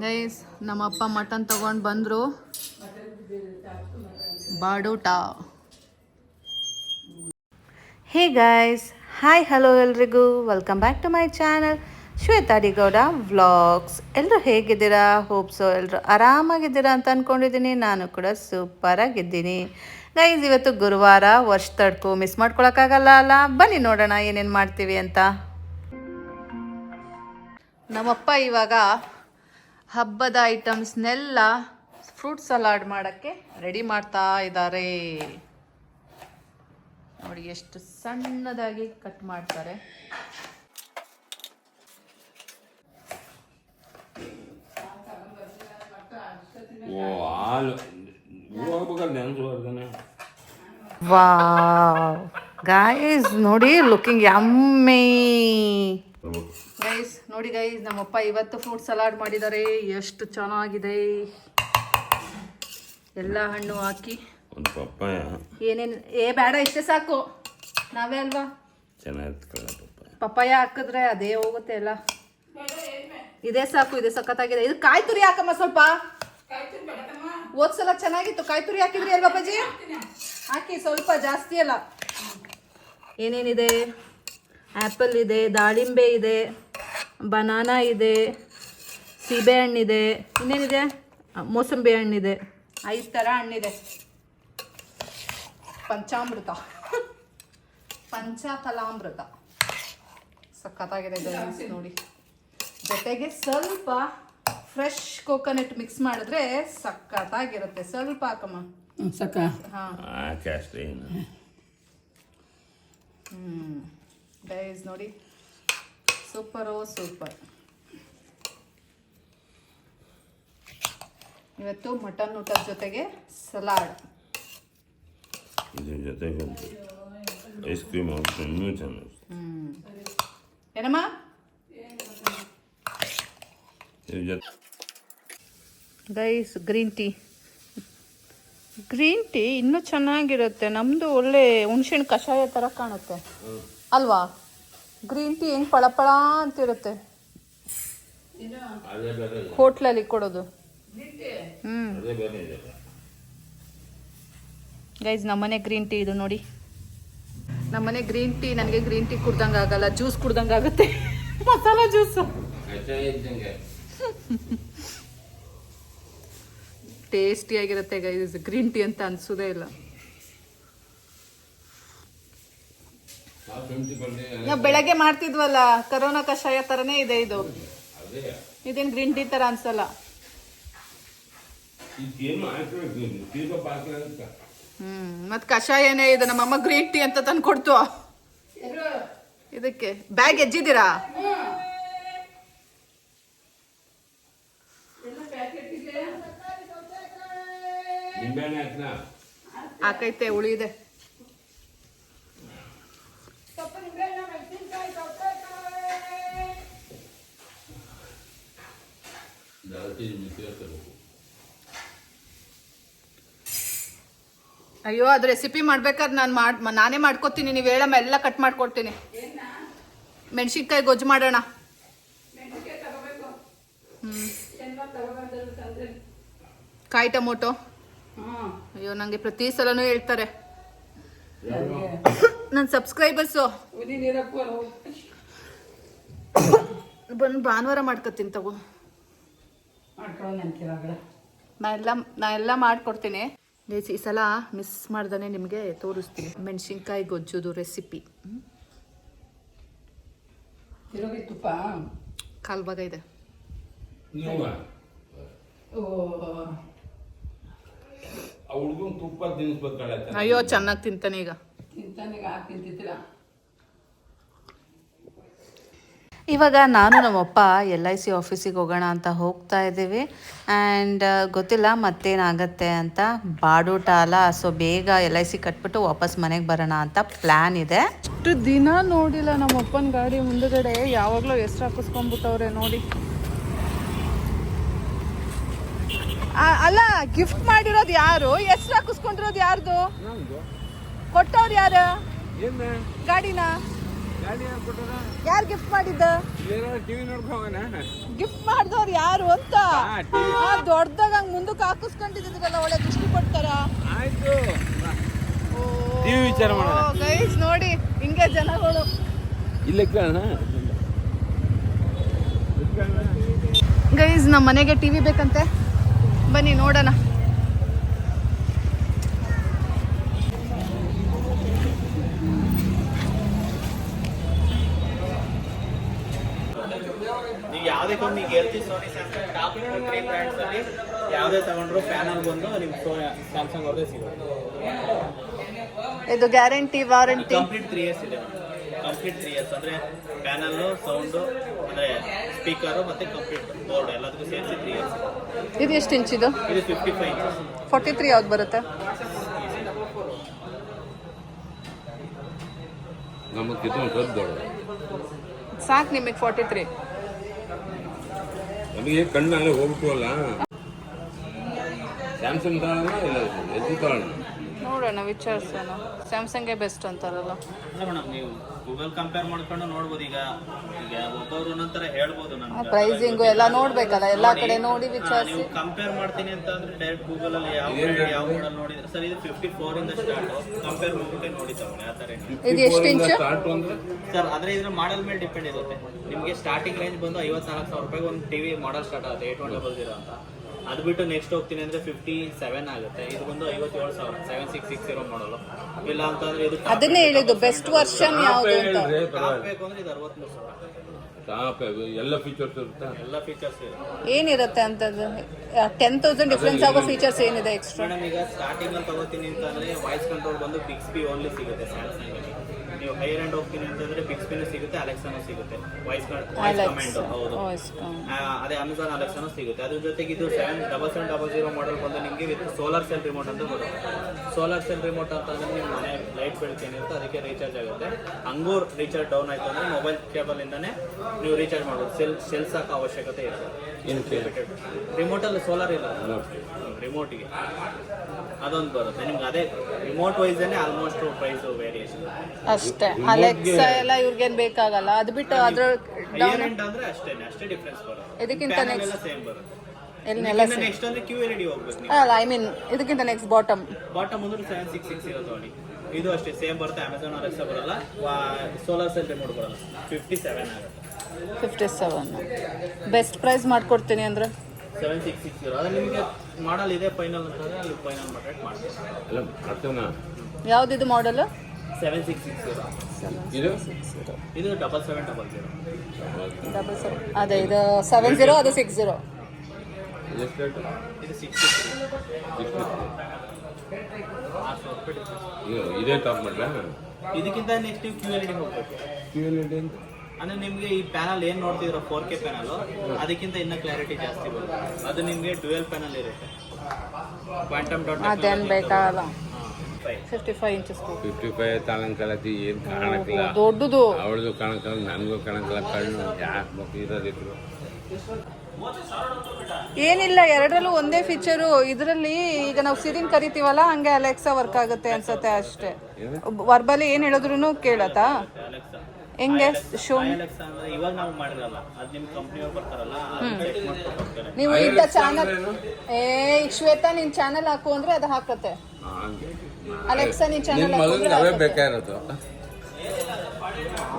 Guys ನಮ್ಮಪ್ಪ mutton ತಗೊಂಡು ಬಂದರು. ಬಾಡೂಟ ಹೇ ಗಾಯ್ಸ್ ಹಾಯ್ ಹಲೋ ಎಲ್ರಿಗೂ. Welcome back to my channel Shweta D Gowda vlogs ಎಲ್ಲರೂ ಹೇಗಿದ್ದೀರಾ? ಹೋಪ್ಸೋ ಎಲ್ಲರೂ ಆರಾಮಾಗಿದ್ದೀರಾ ಅಂತ ಅಂದ್ಕೊಂಡಿದ್ದೀನಿ ನಾನು ಕೂಡ ಸೂಪರಾಗಿದ್ದೀನಿ ಗೈಸ್ ಇವತ್ತು ಗುರುವಾರ ವರ್ಷ ತಡ್ಕು ಮಿಸ್ ಮಾಡ್ಕೊಳಕ್ಕಾಗಲ್ಲ ಅಲ್ಲ? ಬನ್ನಿ ನೋಡೋಣ ಏನೇನು ಮಾಡ್ತೀವಿ ಅಂತ. ನಮ್ಮಪ್ಪ ಇವಾಗ ಹಬ್ಬದ ಐಟಮ್ಸ್ನೆಲ್ಲ ಫ್ರೂಟ್ ಸಲಾಡ್ ಮಾಡೋಕ್ಕೆ ರೆಡಿ ಮಾಡ್ತಾ ಇದ್ದಾರೆ. ನೋಡಿ ಎಷ್ಟು ಸಣ್ಣದಾಗಿ ಕಟ್ ಮಾಡ್ತಾರೆ. ಗಾಯ್ಸ್ ನೋಡಿ ಲುಕಿಂಗ್ ಯಮ್ಮಿ ಗೈಸ್ ನೋಡಿ ಗೈಸ್ ನಮ್ಮಪ್ಪ ಇವತ್ತು ಫ್ರೂಟ್ ಸಲಾಡ್ ಮಾಡಿದ್ದಾರೆ ಎಷ್ಟು ಚೆನ್ನಾಗಿದೆ. ಎಲ್ಲ ಹಣ್ಣು ಹಾಕಿ. ಒಂದು ಪಪ್ಪಾಯ. ಏನೇನು ಏ ಬೇಡ ಇಷ್ಟೇ ಸಾಕು. ನಾವೇ ಅಲ್ವಾ? ಚೆನ್ನಾಗಿರ್ತ ಪಪ್ಪಾಯ ಹಾಕಿದ್ರೆ ಅದೇ ಹೋಗುತ್ತೆ ಎಲ್ಲ. ಇದೇ ಸಾಕು ಇದೆ ಸಖತ್ತಾಗಿದೆ. ಇದು ಕಾಯಿ ತುರಿ ಹಾಕಮ್ಮ ಸ್ವಲ್ಪ. ಹೋದ್ಸಲ ಚೆನ್ನಾಗಿತ್ತು. ಕಾಯಿ ತುರಿ ಹಾಕಿದ್ರಿ ಅಲ್ವಾ ಅಪ್ಪಾಜಿ? ಹಾಕಿ ಸ್ವಲ್ಪ ಜಾಸ್ತಿ ಅಲ್ಲ. ಏನೇನಿದೆ? ಆ್ಯಪಲ್ ಇದೆ ದಾಳಿಂಬೆ ಇದೆ ಬನಾನಾ ಇದೆ ಸೀಬೆ ಹಣ್ಣಿದೆ. ಇನ್ನೇನಿದೆ? ಮೋಸಂಬಿ ಹಣ್ಣಿದೆ. ಐದು ಥರ ಹಣ್ಣಿದೆ. ಪಂಚಾಮೃತ. ಪಂಚಫಲಾಮೃತ. ಸಖತ್ತಾಗಿದೆ ನೋಡಿ. ಜೊತೆಗೆ ಸ್ವಲ್ಪ ಫ್ರೆಶ್ ಕೋಕೋನಟ್ ಮಿಕ್ಸ್ ಮಾಡಿದ್ರೆ ಸಖತ್ತಾಗಿರುತ್ತೆ. ಸ್ವಲ್ಪ ಹಾಕಮ್ಮ. ಸಖ ಹಾಂ. ಹಾಕಿ ಗೈಸ್ ನೋಡಿ. ಸೂಪರು ಸೂಪರ್ ಇವತ್ತು ಮಟನ್ ಊಟದ ಜೊತೆಗೆ ಸಲಾಡ್. ಇದ್ರ ಜೊತೆಗೆ ಐಸ್ ಕ್ರೀಮ್ ಇನ್ನೂ ಚೆನ್ನಾಗಿ ಹ್ಮ್. ಏನಮ್ಮ? Guys green tea. Green tea ಇನ್ನೂ ಚೆನ್ನಾಗಿರುತ್ತೆ ನಮ್ಮದು ಒಳ್ಳೆ ಹುಣ್ಸಿನ ಕಷಾಯ ಥರ ಕಾಣುತ್ತೆ. ಅಲ್ವಾ? ಗ್ರೀನ್ ಟೀ ಹೆಂಗ್ ಪಳಪಳ ಅಂತಿರುತ್ತೆ. ಅಂತ ಇರುತ್ತೆ ಇದೆ. ಹೋಟ್ಲಲ್ಲಿ ಕೊಡೋದು. ಹ್ಞೂ ಅದೇ ಬೇರೆ ಇದೆ. ಗೈಸ್ ನಮ್ಮನೆ ಗ್ರೀನ್ ಟೀ ಇದು ನೋಡಿ. ನಮ್ಮನೆ ಗ್ರೀನ್ ಟೀ ನನಗೆ ಗ್ರೀನ್ ಟೀ ಕುಡ್ದಂಗೆ ಆಗಲ್ಲ ಜ್ಯೂಸ್ ಕುಡ್ದಂಗೆ ಆಗುತ್ತೆ. ಮಸಾಲ ಜ್ಯೂಸು ಟೇಸ್ಟಿ ಆಗಿರುತ್ತೆ ಟೇಸ್ಟಿಯಾಗಿರುತ್ತೆ ಗೈಸ್ ಗ್ರೀನ್ ಟೀ ಅಂತ ಅನ್ಸೋದೇ ಇಲ್ಲ ಆ ಶುಂಠಿ ಬಂದು ನಾವು ಬೆಳಗ್ಗೆ ಮಾಡ್ತಿದ್ವಲ್ಲ ಕರೋನಾ ಕಷಾಯ ತರನೇ ಇದೆ ಇದು. ಇದೇನು ಗ್ರೀನ್ ಟೀ ತರ ಅನ್ಸಲ್ಲ. ಹ್ಮ್ ಮತ್ ಕಷಾಯನೇ ಇದು ನಮ್ಮಮ್ಮ ಗ್ರೀನ್ ಟೀ ಅಂತ ತಂದು ಕೊಡ್ತು. ಇದಕ್ಕೆ ಬ್ಯಾಗ್ ಎಜ್ಜಿದ್ದೀರಾ? ಹಾಕೈತೆ ಉಳಿದೆ ಜಾಸ್ತಿ ಮಿಕ್ಸಿ ಹಾಕಬೇಕು ಅಯ್ಯೋ ಅದು ರೆಸಿಪಿ ಮಾಡ್ಬೇಕಾದ್ರೆ ನಾನು ಮಾಡ್ ನಾನೇ ಮಾಡ್ಕೊತೀನಿ ನೀವು ಹೇಳಮ್ಮ ಎಲ್ಲ ಕಟ್ ಮಾಡ್ಕೊಡ್ತೀನಿ. ಮೆಣಸಿನ್ಕಾಯಿ ಗೊಜ್ಜು ಮಾಡೋಣ. ಹ್ಮ್. ಕಾಯಿ ಟೊಮೊಟೊ. ಅಯ್ಯೋ ನಂಗೆ ಪ್ರತಿ ಸಲನು ಹೇಳ್ತಾರೆ. ನನ್ನ ಸಬ್ಸ್ಕ್ರೈಬರ್ಸು ಬಂದು ಭಾನುವಾರ ಮಾಡ್ಕೊತೀನಿ ತಗೋ. ನಾ ಎಲ್ಲ ನಾ ಎಲ್ಲ ಮಾಡ್ಕೊಡ್ತೀನಿ. ಈ ಸಲ ಮಿಸ್ ಮಾಡ್ದೇ ನಿಮಗೆ ತೋರಿಸ್ತೀನಿ. ಮೆಣಸಿನ್ಕಾಯಿ ಗೊಜ್ಜುದು ರೆಸಿಪಿ ತಿರುಗಿ ತುಪ್ಪ? ಕಾಲು ಭಾಗ ಇದೆ. ಅಯ್ಯೋ ಚೆನ್ನಾಗಿ ತಿಂತಾನೆ ಈಗ. ತಿಂತಾನೀಗ ಈಗ ತಿಂತಿದ್ದೀರಾ? ಇವಾಗ ನಾನು ನಮ್ಮಪ್ಪ ಎಲ್ ಐ ಸಿ ಆಫೀಸಿಗೆ ಹೋಗೋಣ ಅಂತ ಹೋಗ್ತಾ ಇದ್ದೀವಿ. ಆ್ಯಂಡ್ ಗೊತ್ತಿಲ್ಲ ಮತ್ತೇನಾಗತ್ತೆ ಅಂತ. ಬಾಡೂಟ ಅಲ್ಲ ಸೊ ಬೇಗ ಎಲ್ ಐ ಸಿ ಕಟ್ಬಿಟ್ಟು ವಾಪಸ್ ಮನೆಗೆ ಬರೋಣ ಅಂತ ಪ್ಲ್ಯಾನ್ ಇದೆ. ಅಷ್ಟು ದಿನ ನೋಡಿಲ್ಲ ನಮ್ಮಪ್ಪನ ಗಾಡಿ ಮುಂದುಗಡೆ. ಯಾವಾಗಲೂ ಹೆಸ್ರು ಹಾಕಿಸ್ಕೊಂಡ್ಬಿಟ್ಟವ್ರೆ ನೋಡಿ. ಅಲ್ಲ ಗಿಫ್ಟ್ ಮಾಡಿರೋದು ಯಾರು? ಹೆಸ್ರು ಹಾಕಿಸ್ಕೊಂಡಿರೋದು ಯಾರ್ದು? ಕೊಟ್ಟವ್ರು ಯಾರು? ಗಾಡಿನ? ಯಾರು ಗಿಫ್ಟ್ ಮಾಡಿದ್ದ? ಗಿಫ್ಟ್ ಮಾಡಿದವ್ರು ಯಾರು ಅಂತ? ದೊಡ್ಡದಾಗ ಹಂಗ ಮುಂದಕ್ಕೆ ಹಾಕಿಸ್ಕೊಂಡಿದ್ರಲ್ಲ ಒಳ್ಳೆ ದೃಷ್ಟಿ ಕೊಡ್ತಾರ? ಆಯ್ತು. ವಿಚಾರ ಗೈಸ್ ನೋಡಿ ಹಿಂಗೆ ಜನಗಳು. ಇಲ್ಲ ಕೇಳೋಣ? ಗೈಸ್ ನಮ್ಮ ಮನೆಗೆ ಟಿವಿ ಬೇಕಂತೆ. ಬನ್ನಿ ನೋಡೋಣ. G Sony Samsung top three brands ಅಲ್ಲಿ ಯಾವುದೇ ತಗೊಂಡ್ರು ಪ್ಯಾನಲ್ ಬಂದು ನಿಮ್ಗೆ ಸ್ಯಾಮ್ಸಂಗ್ ಅವ್ರದೇ ಸಿಗುತ್ತೆ. ಇದು guarantee warranty? Complete three years ಇದೆ ಕಂಪ್ಲೀಟ್ ತ್ರೀ ಇಯರ್ಸ್ ಅಂದ್ರೆ ಪ್ಯಾನಲ್ಲು ಸೌಂಡು ಅಂದ್ರೆ ಸ್ಪೀಕರು ಮತ್ತೆ ಕಂಪ್ಲೀಟ್ ಬೋರ್ಡ್ ಎಲ್ಲದಕ್ಕೂ ಸೇರಿಸಿ ತ್ರೀ ಇಯರ್ಸ್ ಇದು ಎಷ್ಟು ಇಂಚ್ ಇದು? Fifty five inches forty three ಯಾವ್ದು ಬರುತ್ತೆ? ನಮಗೆ ಸಾಕು ನಿಮಗೆ ಫಾರ್ಟಿ ತ್ರೀ ನಮಗೆ ಕಣ್ಣಲ್ಲೇ ಹೋಗ್ಬಿಟ್ಟವಲ್ಲ ಸ್ಯಾಮ್ಸಂಗ್ ತಗೊಳ್ಳೋಣ ಇಲ್ಲ ಎಲ್ ಜಿ ತಗೊಳ್ಳೋಣ ನೋಡೋಣ ವಿಚಾರಿಸೋಣ. ಸ್ಯಾಮ್ಸಂಗೇ ಬೆಸ್ಟ್ ಅಂತಾರಲ್ಲ. ಅಲ್ಲ ಮೇಡಮ್ ನೀವು ಗೂಗಲ್ ಕಂಪೇರ್ ಮಾಡ್ಕೊಂಡು ನೋಡ್ಬೋದು ಈಗ. ಈಗ ಒಬ್ಬೊಬ್ರು ಒಂದೊಂಥರ ಹೇಳ್ಬೋದು ಪ್ರೈಸಿಂಗು ಎಲ್ಲ ನೋಡ್ಬೇಕಲ್ಲ ಎಲ್ಲ ಕಡೆ ನೋಡಿ ವಿಚಾರಿಸಿ. ನೀವು ಕಂಪೇರ್ ಮಾಡ್ತೀನಿ ಅಂತ ಅಂದ್ರೆ ಡೈರೆಕ್ಟ್ ಗೂಗಲ್ ಅಲ್ಲಿ ಯಾವ brand, ಯಾವ ಮಾಡಲ್ ನೋಡಿದ್ರೆ. ಸರ್ ಇದು ಫಿಫ್ಟಿ ಫೋರ್ ಇಂದ ಸ್ಟಾರ್ಟ್ ಕಂಪೇರ್ ಮಾಡ್ಬಿಟ್ಟೆ ನೋಡಿ ತಗೊಳ್ಳಿ ಆ ಥರ ಏನಿಲ್ಲ. ಇದು ಎಷ್ಟು ಇಂಚು? ಸ್ಟಾರ್ಟ್ ಅಂದ್ರೆ? ಸರ್ ಆದ್ರೆ ಇದ್ರ ಮಾಡೆಲ್ ಮೇಲೆ ಡಿಪೆಂಡ್ ಇರುತ್ತೆ. ನಿಮಗೆ ಸ್ಟಾರ್ಟಿಂಗ್ ರೇಂಜ್ ಬಂದು ಐವತ್ನಾಲ್ಕು ಸಾವಿರ ರೂಪಾಯಿಗೆ ಒಂದು ಟಿವಿ ಮಾಡೆಲ್ ಸ್ಟಾರ್ಟ್ ಆಗುತ್ತೆ ಏಟ್ ಒನ್ ಡಬಲ್ ಜೀರೋ ಅಂತ. ಅದು ಬಿಟ್ಟು ನೆಕ್ಸ್ಟ್ ಹೋಗ್ತೀನಿ ಅಂದ್ರೆ ಫಿಫ್ಟಿ ಸೆವೆನ್ ಆಗುತ್ತೆ. ಇದು ಬಂದು ಐವತ್ತೇಳು ಸಾವಿರ ಸೆವೆನ್ ಸಿಕ್ಸ್ ಸಿಕ್ಸ್ ಇರೋ ಮಾಡಲು ಇಲ್ಲ ಅಂತಂದ್ರೆ ಇದು ಅದನ್ನೇ ಹೇಳಿದ್ದು ಬೆಸ್ಟ್ ವರ್ಷನ್ ಯಾವುದು ಬೇಕು ಅಂದ್ರೆ ಇದು ಅರವತ್ಮೂರು ಸಾವಿರ. ಟಾಪ್ ಎಲ್ಲ ಫೀಚರ್ಸ್ ಇರುತ್ತಾ? ಎಲ್ಲ ಫೀಚರ್ಸ್ ಏನಿರುತ್ತೆ ಅಂತದ್ದು ಟೆನ್ ತೌಸಂಡ್ ಡಿಫ್ರೆನ್ಸ್ ಆಗೋ ಫೀಚರ್ಸ್ ಏನಿದೆ ಎಕ್ಸ್ಟ್ರಾ ಮೇಡಮ್ ಈಗ ಸ್ಟಾರ್ಟಿಂಗ್ ಅಲ್ಲಿ ತಗೋತೀನಿ ಅಂತಂದ್ರೆ ವಾಯ್ಸ್ ಕಂಟ್ರೋಲ್ ಬಂದು ಬಿಕ್ಸ್ಬಿ ಓನ್ಲಿ ಸಿಗುತ್ತೆ ಸ್ಯಾಮ್ಸಂಗ್ ನೀವು ಹೈಯರ್ ಎಂಡ್ ಹೋಗ್ತೀನಿ ಅಂತಂದ್ರೆ ಬಿಕ್ಸ್ಬಿನೂ ಸಿಗುತ್ತೆ ಅಲೆಕ್ಸಾನು ಸಿಗುತ್ತೆ. ವಾಯ್ಸ್ ಕಮಾಂಡ್ ಕಮೆಂಟ್ ಹೌದು. ಅದೇ ಅಮೆಝಾನ್ ಅಲೆಕ್ಸಾನು ಸಿಗುತ್ತೆ. ಅದ್ರ ಜೊತೆಗೆ ಇದು seven double seven double zero model ಬಂದು ನಿಮಗೆ ವಿತ್ ಸೋಲಾರ್ ಸೆಲ್ ರಿಮೋಟ್ ಅಂತ ಬರುತ್ತೆ ಸೋಲಾರ್ ಸೆಲ್ ರಿಮೋಟ್ ಅಂತಂದ್ರೆ ನಿಮ್ಮ ಮನೆ ಲೈಟ್ ಬೆಳಕು ಏನಿರುತ್ತೆ ಅದಕ್ಕೆ ರೀಚಾರ್ಜ್ ಆಗುತ್ತೆ. ಹಂಗೂ ರೀಚಾರ್ಜ್ ಡೌನ್ ಆಯ್ತು ಅಂದ್ರೆ ಮೊಬೈಲ್ ಕೇಬಲ್ ಇಂದಾನೆ ನೀವು ರೀಚಾರ್ಜ್ ಮಾಡ್ಬೋದು. ಸೆಲ್ ಸೆಲ್ಸ್ ಹಾಕೋ ಅವಶ್ಯಕತೆ ಇರುತ್ತೆ. ರಿಮೋಟಲ್ಲಿ ಸೋಲಾರ್ ಇಲ್ಲ. ರಿಮೋಟಿಗೆ ಅದೊಂದು ಬರುತ್ತೆ. ನಿಮ್ಗೆ ಅದೇ ರಿಮೋಟ್ ವೈಸೇ ಆಲ್ಮೋಸ್ಟ್ ಪ್ರೈಸ್ ವೇರಿಯೇಷನ್ ಅಷ್ಟೇ. ಅಲೆಕ್ಸಾ ಎಲ್ಲ ಇವ್ರಿಗೇನು ಬೇಕಾಗಲ್ಲ. ಅದು ಬಿಟ್ಟು ಅದ್ರ ಡೌನ್ ಅಂದ್ರೆ ಅಷ್ಟೇ ಅಷ್ಟೇ ಡಿಫ್ರೆನ್ಸ್ ಬರುತ್ತೆ. ಇದಕ್ಕಿಂತ ಸೇಮ್ ಬರುತ್ತೆ. ಎಲ್ನೆಲ್ಲ ನೆಕ್ಸ್ಟ್ ಅಂದ್ರೆ ಕ್ಯೂ ಎಲ್ ಡಿ ಹೋಗ್ಬೇಕು ನೀವು. ಅಲ್ಲ ಐ ಮೀನ್ ಇದಕ್ಕಿಂತ ನೆಕ್ಸ್ಟ್ ಬಾಟಮ್ ಬಾಟಮ್ ಅಂದ್ರೆ ಸೆವೆನ್ ಸಿಕ್ಸ್ ಸಿಕ್ಸ್ ಇದು ಅಷ್ಟೇ ಸೇಮ್ ಬರುತ್ತೆ ಅಮೆಝಾನ್ ಅಲೆಕ್ಸಾ ಬರಲ್ಲ. ಸೋಲಾರ್ ಸೆಲ್ ರಿಮೋಟ್ ಬರಲ್ಲ. ಫಿಫ್ಟಿ ಸೆವೆನ್ ಆಗುತ್ತೆ. ಫಿಫ್ಟಿ ಸೆವೆನ್ ಬೆಸ್ಟ್ ಪ್ರೈಸ್ ಮಾಡ್ಕೊಡ್ತೀನಿ ಅಂದ್ರೆ? ಸೆವೆನ್ ಸಿಕ್ಸ್ ಸಿಕ್ಸ್ ಇರೋ. ಅದು ನಿಮಗೆ ಮಾಡಲ್ ಇದೆ ಫೈನಲ್ ಅಂತಂದ್ರೆ ಅಲ್ಲಿ ಫೈನಲ್ ಮಾಡ್ರೇಟ್ ಮಾಡ್ತೀವಿ. ಎಲ್ಲ ಮಾಡ್ತೇವನ ಯಾವ್ದಿದು ಮಾಡಲು ಸೆವೆನ್ ಸಿಕ್ಸ್ ಸಿಕ್ಸ್ ಇರೋ. ಇದು? ಇದು double seven double zero double seven ಅದೇ ಇದು ಸೆವೆನ್ ಜೀರೋ ಅದು ಸಿಕ್ಸ್ ಜೀರೋ ಎಷ್ಟು ರೇಟ್ ಇದು ಸಿಕ್ಸ್ಟಿ ಟಾಪ್ ಮಾಡ್ಲಾ ಇದಕ್ಕಿಂತ ನೆಕ್ಸ್ಟ್ ನೀವು ಕ್ಯೂ ಎಲ್ ಡಿ ಹೋಗ್ಬೇಕು. ಕ್ಯೂ ಎಲ್ ಇಡಿ ಅಂತ ಅಂದ್ರೆ ನಿಮಗೆ ಈ ಪ್ಯಾನಲ್ ಏನು ನೋಡ್ತಿದ್ರ ಫೋರ್ ಕೆ ಪ್ಯಾನಲ್ ಅದಕ್ಕಿಂತ ಇನ್ನೂ ಕ್ಲಾರಿಟಿ ಜಾಸ್ತಿ ಬರುತ್ತೆ. ಅದು ನಿಮಗೆ ಟ್ವೆಲ್ ಪ್ಯಾನಲ್ ಇರುತ್ತೆ. ಕ್ವಾಂಟಮ್ ಡಾಟ್ ಅದೇನು ಬೇಕಾಗಲ್ಲ. Fifty five inches fifty five ಏನು ಕಾಣಕ್ಕಿಲ್ಲ. ದೊಡ್ಡದು. ಅವಳದು ಕಾಣಕಲ್ಲ ನನಗೂ ಕಾಣಕಲ್ಲ ಕಣ್ಣು ಯಾಕೆ ಮಕ್ಕಳು ಇರೋದಿದ್ರು. ಏನಿಲ್ಲ ಎರಡರಲ್ಲೂ ಒಂದೇ ಫೀಚರು ಇದರಲ್ಲಿ ಈಗ ನಾವು ಸಿರಿನ್ ಕರಿತೀವಲ್ಲ ಹಂಗೆ ಅಲೆಕ್ಸಾ ವರ್ಕ್ ಆಗುತ್ತೆ ಅನ್ಸುತ್ತೆ ಅಷ್ಟೇ. ವರ್ಬಲಿ ಏನು ಹೇಳಿದ್ರು ಕೇಳತ್ತಾ? ಅಲೆಕ್ಸಾ ಹೆಂಗೆ ಶೋ ಅಲೆಕ್ಸಾ ಅಂದ್ರೆ ಇವಾಗ ನಾವು ಇದ್ದ ಚಾನಲ್ ಏ ಶ್ವೇತಾ ನಿನ್ ಚಾನಲ್ ಹಾಕು ಅಂದ್ರೆ ಅದು ಹಾಕತ್ತೆ. ಅಲೆಕ್ಸಾ ನಿನ್ ಚಾನಲ್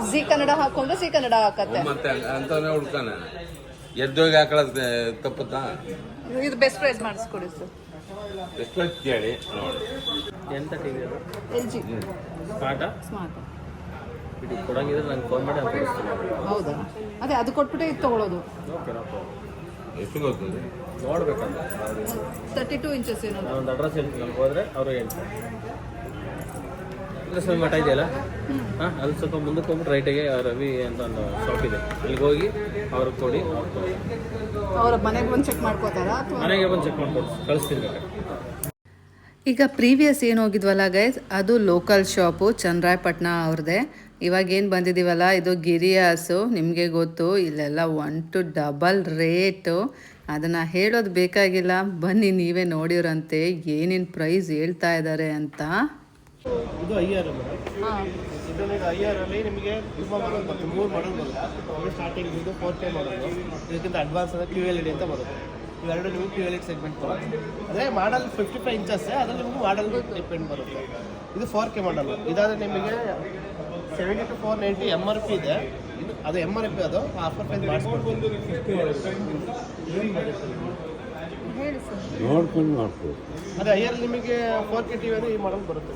ಜಿ ಕನ್ನಡ ಹಾಕೊಂಡ್ರೆ ಸಿ ಕನ್ನಡ ಹಾಕತ್ತೆ. ಎದ್ದೋಗಿ ಹಾಕೊಳ್ಳೋದು ತಪ್ಪುತ್ತಾ? ಇದು ಬೆಸ್ಟ್ ಪ್ರೈಸ್ ಮಾಡಿಸ್ಕೊಡಿ ಸರ್. ಎಷ್ಟು ಕೇಳಿ ನೋಡಿ. ಎಂತ ಟಿವಿ ಅದು? ಎಲ್ ಜಿ ಸ್ಮಾರ್ಟಾ ಸ್ಮಾರ್ಟ್ ಇದು ಕೊಡಂಗಿದ್ರೆ ನಂಗೆ ಫೋನ್ ಮಾಡಿ ಅಂತ ಹೌದಾ? ಅದೇ ಅದು ಕೊಟ್ಬಿಟ್ಟೆ ಇದು ತೊಗೊಳೋದು. ಓಕೆ ಎಷ್ಟು ಗೊತ್ತದೆ ನೋಡ್ಬೇಕಂತ. ತರ್ಟಿ ಟೂ ಇಂಚಸ್ ಏನೋ. ಒಂದು ಅಡ್ರೆಸ್ ಹೇಳ್ತೀನಿ ನಮ್ಗೆ ಹೋದ್ರೆ ಅವರು ಹೇಳ್ತಾರೆ ಅಡ್ರೆಸ್ ಮಠ ಇದೆಯಲ್ಲ? ಹಾಂ ಅಲ್ಲಿ ಸ್ವಲ್ಪ ಮುಂದಕ್ಕೆ ಹೋಗ್ಬಿಟ್ಟು ರೈಟಿಗೆ ರವಿ ಅಂತ ಒಂದು ಶಾಪ್ ಇದೆ. ಅಲ್ಲಿಗೆ ಹೋಗಿ ಅವ್ರಿಗೆ ಕೊಡಿ. ಅವ್ರು ಮನೆಗೆ ಬಂದು ಚೆಕ್ ಮಾಡ್ಕೋತಾರಾ ಅಥವಾ? ಮನೆಗೆ ಬಂದು ಚೆಕ್ ಮಾಡ್ಕೊಡಿ. ಕಳಿಸ್ತೀನಿ ಈಗ ಪ್ರೀವಿಯಸ್ ಏನು ಹೋಗಿದ್ವಲ್ಲ ಗೈಸ್ ಅದು ಲೋಕಲ್ ಶಾಪು ಚಂದ್ರಾಯಪಟ್ಟಣ ಅವ್ರದ್ದೇ. ಇವಾಗ ಏನು ಬಂದಿದ್ದೀವಲ್ಲ ಇದು ಗಿರಿಯಾಸು ನಿಮಗೆ ಗೊತ್ತು ಇಲ್ಲೆಲ್ಲ ಒನ್ ಟು ಡಬಲ್ ರೇಟು ಅದನ್ನು ಹೇಳೋದು ಬೇಕಾಗಿಲ್ಲ. ಬನ್ನಿ ನೀವೇ ನೋಡಿರಂತೆ. ಏನೇನು ಪ್ರೈಸ್ ಹೇಳ್ತಾ ಇದ್ದಾರೆ ಅಂತ. ಇದು ಐ ಆರ್ ಮೇಡಮ್. ಇದರಲ್ಲಿ ಐ ಆರ್ ಅಲ್ಲಿ ನಿಮಗೆ ತುಂಬ ಮಾಡೋದು ಬರುತ್ತೆ. ಮೂರು ಮಾಡಲ್ ಬರುತ್ತೆ. ಸ್ಟಾರ್ಟಿಂಗ್ ಇದು ಫೋರ್ ಕೆ ಮಾಡೋದು ಇದಕ್ಕಿಂತ ಅಡ್ವಾನ್ಸ್ ಅಂದರೆ ಕ್ಯೂ ಎಲ್ ಇಡಿ ಅಂತ ಬರುತ್ತೆ. ಇವೆರಡು ನಿಮಗೆ ಕ್ಯೂ ಎಲ್ ಇಡಿ ಸೆಗ್ಮೆಂಟ್ ಬರುತ್ತೆ. ಅಂದರೆ ಮಾಡಲ್ ಫಿಫ್ಟಿ ಫೈವ್ ಇಂಚಸ್ ಅದರಲ್ಲಿ ನಿಮಗೆ ಮಾಡಲ್ ಡಿಪೆಂಡ್ ಬರುತ್ತೆ. ಇದು ಫೋರ್ ಕೆ ಮಾಡಲ್ ಇದಾದರೆ ನಿಮಗೆ seventy two four ninety M R P ಇದೆ. ಅದು ಎಂ ಆರ್ ಪಿ ಅದು ಆಫರ್ ಪ್ರೈಸ್ ಮಾಡಿಸ್ಕೊಡ್ತೀವಿ. ನೋಡ್ಕೊಂಡು ಮಾಡ್ತೀವಿ ಅದೇ ಐಯರ್ ನಿಮಗೆ ಫೋರ್ ಕೆ ಟಿ ವಿ ಅಂದರೆ ಈ ಮಾಡಲ್ ಬರುತ್ತೆ.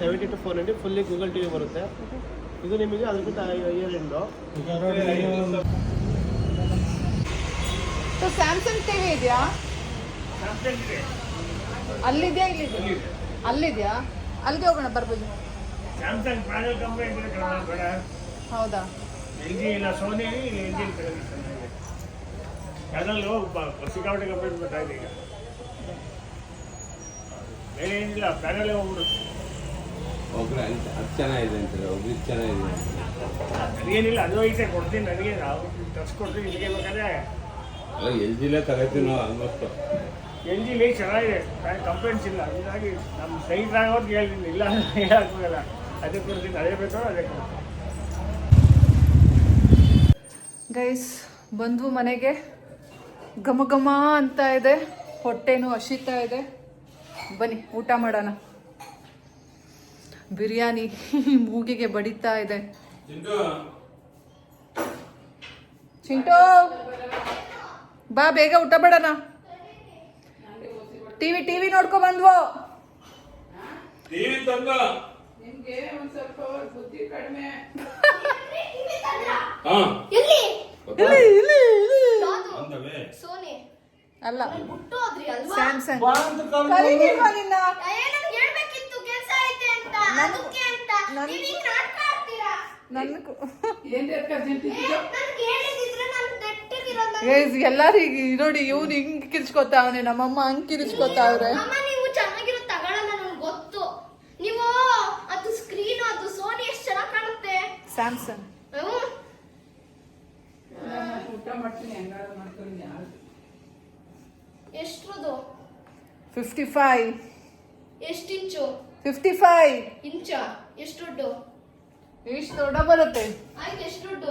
Seventy two four ninety fully Google TV ಬರುತ್ತೆ. ಇದು ನಿಮಗೆ ಅದ್ರ ಬಿಟ್ಟು ಐಯರ್ ಇಂಡು ಸೊ ಸ್ಯಾಮ್ಸಂಗ್ ಟಿವಿ ಇದೆಯಾ? ಅಲ್ಲಿದೆಯಾ ಇಲ್ಲಿ ಅಲ್ಲಿದೆಯಾ? ಅಲ್ಲಿಗೆ ಹೋಗೋಣ ಬರ್ಬೋದು. ಸ್ಯಾಮ್ಸಂಗ್ ಕಂಪ್ಲೇಂಟ್ ಬೇಡ. ಹೌದಾ? ಎಲ್ ಜಿ ಇಲ್ಲ ಸೋನಿ ಎಲ್ ಜಿ ಪ್ಯಾನಲ್ಲು ಸಿಕ್ಕಾಪಟ್ಟೆ ಕಂಪ್ಲೇಂಟ್ ಬರ್ತಾ ಇದೆ ಈಗ. ಬೇರೆ ಏನಿಲ್ಲ ಪ್ಯಾನಲ್ಲೇ ಒಬ್ರು ಅಂತ ಅದು ಚೆನ್ನಾಗಿದೆ ಅಂತಾರೆ ಒಬ್ರಿಗೆ ಚೆನ್ನಾಗಿದೆ ನನಗೇನಿಲ್ಲ ಅದು ಐತೆ ಕೊಡ್ತೀನಿ ನನಗೆ ನಾವು ತರ್ಸ್ಕೊಡ್ತೀನಿ ಇಲ್ಲಿಗೆ ಬೇಕಾದ್ರೆ. ಅಲ್ಲ ಎಲ್ ಜಿಲೇ ತಗೋತೀವಿ ನಾವು ಆಲ್ಮೋಸ್ಟ್ ಎಲ್ ಜಿಲಿ ಚೆನ್ನಾಗಿದೆ ಕಂಪ್ಲೇಂಟ್ಸ್ ಇಲ್ಲ. ಹೀಗಾಗಿ ನಮ್ಮ ಸೈಟ್ ಆಗೋದು ಹೇಳ್ತೀನಿ ಇಲ್ಲ ಹೇಳಕ್ಕಾಗಲ್ಲ ಅದೇ ಕೊಡ್ತೀನಿ ಅದೇ ಬೇಕೋ ಅದೇ ಕೊಡ್ತೀನಿ. ಗೈಸ್ ಬಂದ್ವು ಮನೆಗೆ. ಘಮ ಘಮ ಅಂತ ಇದೆ ಹೊಟ್ಟೆನೂ ಹಸಿತಾ ಇದೆ. ಬನ್ನಿ ಊಟ ಮಾಡೋಣ. ಬಿರಿಯಾನಿ ಮೂಗಿಗೆ ಬಡಿತಾ ಇದೆ. ಚಿಂಟು. ಬಾ ಬೇಗ ಊಟ ಬೇಡಣ ಟಿವಿ ಟಿವಿ ನೋಡ್ಕೊ ಬಂದ್ವು. ನಿಮ್ಗೆ ಒಂದ್ ಸ್ವಲ್ಪ ಬುದ್ಧಿ ಕಡಿಮೆ. ಎಲ್ಲಿ? ಇಲ್ಲಿ ಇಲ್ಲಿ ಇಲ್ಲಿ ಅಲ್ಲ. ಸ್ಯಾಮ್ಸಂಗ್ ಕರೀಲಿಲ್ವಾ ನಿನ್ನ. ನೋಡಿ ಇವ್ನು ಹಿಂಗ್ ಕಿರ್ಚ್ಕೊತಾವನೆ ನಮ್ಮಮ್ಮ ಹಂಗ್ ಕಿರ್ಚ್ಕೊತಾವ್ರೆ ಅಮ್ಮ ನೀವು ಚೆನ್ನಾಗಿರೋ ತಗೊಳಲ್ಲ ನನ್ಗೆ ಗೊತ್ತು ನೀವು ಅದು ಸ್ಕ್ರೀನ್ ಅದು ಸೋನಿ ಎಷ್ಟು ಚೆನ್ನಾಗಿ ಕಾಣುತ್ತೆ ಸ್ಯಾಮ್ಸಂಗ್ ಹ್ಮ್. ಊಟ ಮಾಡ್ತೀನಿ ಹೆಂಗಾರ ಮಾಡ್ಕೊಂಡು ಯಾರು ಎಷ್ಟ್ರದು ಫಿಫ್ಟಿ ಫೈವ್ ಎಷ್ಟು ಇಂಚು? ಫಿಫ್ಟಿ ಫೈವ್ ಇಂಚ ಎಷ್ಟು ದೊಡ್ಡ ಇಷ್ಟು ದೊಡ್ಡ ಬರುತ್ತೆ. ಆಯ್ತು ಎಷ್ಟು ದೊಡ್ಡ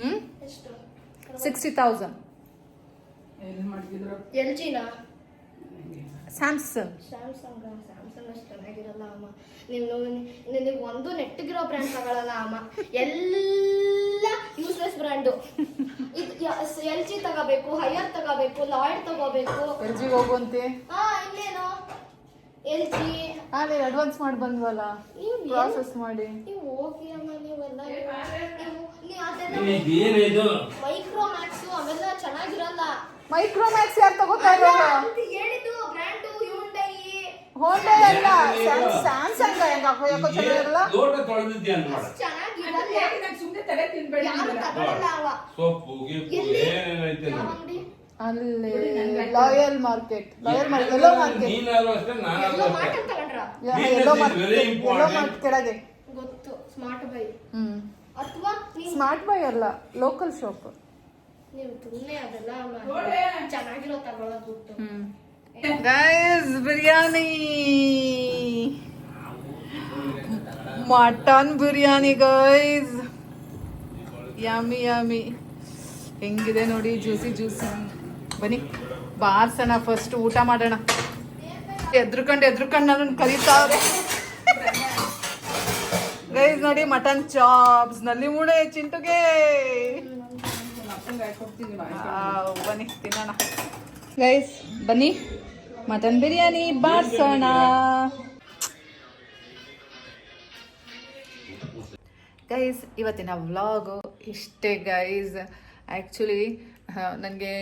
ಹ್ಮ್? ಎಷ್ಟು? ಸಿಕ್ಸ್ಟಿ ತೌಸಂಡ್ ಮಾಡ್ತಿದ್ರು? ಎಲ್ ಜಿನಾ? ಸ್ಯಾಮ್ಸಂಗ್ ಸ್ಯಾಮ್ಸಂಗ್ ಅಷ್ಟು ಚೆನ್ನಾಗಿರಲ್ಲ ಅಮ್ಮ. ನೀವು ನಿನಗೆ ಒಂದು ನೆಟ್ಟಿಗಿರೋ ಬ್ರ್ಯಾಂಡ್ ತಗೊಳಲ್ಲ ಅಮ್ಮ. ಎಲ್ಲ ಯೂಸ್ಲೆಸ್ ಬ್ರ್ಯಾಂಡು ಇದು ಎಲ್ ಜಿ ತಗೋಬೇಕು ಹೈಯರ್ ತಗೋಬೇಕು ಲಾಯ್ಡ್ ತಗೋಬೇಕು. ಎಲ್ ಜಿ ಹೋಗುವಂತೆ? ಹಾ ಇನ್ನೇನು ಎಲ್ ಜಿ ಹಾ ನೀನು ಅಡ್ವಾನ್ಸ್ ಮಾಡಿ ಬಂದ್ವಲ್ಲ? ನೀವು ಪ್ರಾಸೆಸ್ ಮಾಡಿ. ನೀವು ಹೋಗಿ ಅಮ್ಮ ನೀವೆಲ್ಲ ನೀವು ನೀವು ಅದೆಲ್ಲ ಮೈಕ್ರೋ ಮ್ಯಾಕ್ಸು ಅವೆಲ್ಲ ಚೆನ್ನಾಗಿರಲ್ಲ. ಮೈಕ್ರೋಮ್ಯಾಕ್ಸ್ ಯಾರು ತಗೋತಾ ಹೇಳಿದ್ದು ಬ್ರ್ಯಾಂಡು ಹೋಂಡಾ ಅಲ್ಲ ಸ್ಯಾಮ್ಸಂಗ್ ಯಾಕೋ ಯಾಕೋ ಚೆನ್ನಾಗಿರಲ್ಲ? ಲೋಟ ತೊಳೆದಿದ್ದೆ ಅಂತ ಸುಮ್ಮನೆ ತಲೆ ತಿನ್ಬೇಡಿ ಯಾರು ಅವ. ಸೊಪ್ಪು ಗಿಪ್ಪು ಏನೇನೈತೆ ನೋಡಿ. ಅಲ್ಲಿ ಲಾಯಲ್ ಮಾರ್ಕೆಟ್ ಲಾಯಲ್ ಮಾರ್ಕೆಟ್ ಎಲ್ಲೋ ಮಾರ್ಕೆಟ್ ನೀನಾದ್ರೂ ಅಷ್ಟೇ ನಾನಾದ್ರೂ ಎಲ್ಲೋ ಮಾರ್ಕೆಟ್ ತಗೊಂಡ್ರ? ಎಲ್ಲೋ ಮಾರ್ಕೆಟ್ ಎಲ್ಲೋ ಕೆಳಗೆ. ಗೊತ್ತು. ಸ್ಮಾರ್ಟ್ ಬೈ ಹ್ಮ್. ಅಥವಾ ಸ್ಮಾರ್ಟ್ ಬೈ ಅಲ್ಲ ಲೋಕಲ್ ಶಾಪ್ ನೀವು ಸುಮ್ಮನೆ ಅದೆಲ್ಲ ಚೆನ್ನಾಗಿರೋ ತಗೊಳ್ಳೋದು ಬಿಟ್ಟು guys biryani mutton biryani guys yummy yummy ಹೆಂಗಿದೆ ನೋಡಿ ಜ್ಯೂಸಿ ಜ್ಯೂಸಿ ಬನ್ನಿ ಬಾರ್ಸೋಣ ಫಸ್ಟ್ ಊಟ ಮಾಡೋಣ. ಎದ್ರುಕೊಂಡು ಎದ್ರುಕೊಂಡು ನನ್ನ ಕರೀತಾವ್ರೆ. ಗೈಸ್ ನೋಡಿ ಮಟನ್ ಚಾಪ್ಸ್ನಲ್ಲಿ ಮೂಡೆ ಚಿಂಟುಗೆ. ಬನ್ನಿ ತಿನ್ನೋಣ. ಗೈಸ್ ಬನ್ನಿ. ಮಟನ್ ಬಿರಿಯಾನಿ ಬಾರ್ಸೋಣ. ಗೈಸ್ ಇವತ್ತಿನ ವ್ಲಾಗು ಇಷ್ಟೇ ಗೈಸ್ ಆ್ಯಕ್ಚುಲಿ ನನಗೆ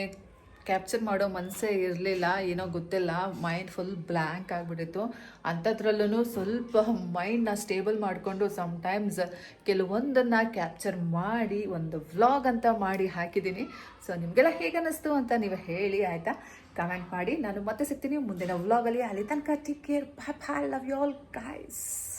ಕ್ಯಾಪ್ಚರ್ ಮಾಡೋ ಮನಸ್ಸೇ ಇರಲಿಲ್ಲ, ಏನೋ ಗೊತ್ತಿಲ್ಲ. ಮೈಂಡ್ ಫುಲ್ ಬ್ಲ್ಯಾಂಕ್ ಆಗಿಬಿಟ್ಟಿತ್ತು. ಅಂಥದ್ರಲ್ಲೂ ಸ್ವಲ್ಪ ಮೈಂಡ್ನ ಸ್ಟೇಬಲ್ ಮಾಡಿಕೊಂಡು ಸಮ್ಟೈಮ್ಸ್ ಕೆಲವೊಂದನ್ನು ಕ್ಯಾಪ್ಚರ್ ಮಾಡಿ, ಒಂದು ವ್ಲಾಗ್ ಅಂತ ಮಾಡಿ ಹಾಕಿದ್ದೀನಿ. ಸೊ ನಿಮಗೆಲ್ಲ ಹೇಗೆ ಅನ್ನಿಸ್ತು ಅಂತ ನೀವು ಹೇಳಿ, ಆಯಿತಾ? ಕಮೆಂಟ್ ಮಾಡಿ. ನಾನು ಮತ್ತೆ ಸಿಗ್ತೀನಿ ಮುಂದಿನ ವ್ಲಾಗಲ್ಲಿ ಅಲ್ಲಿ. ತನಕ take care bye bye love you all guys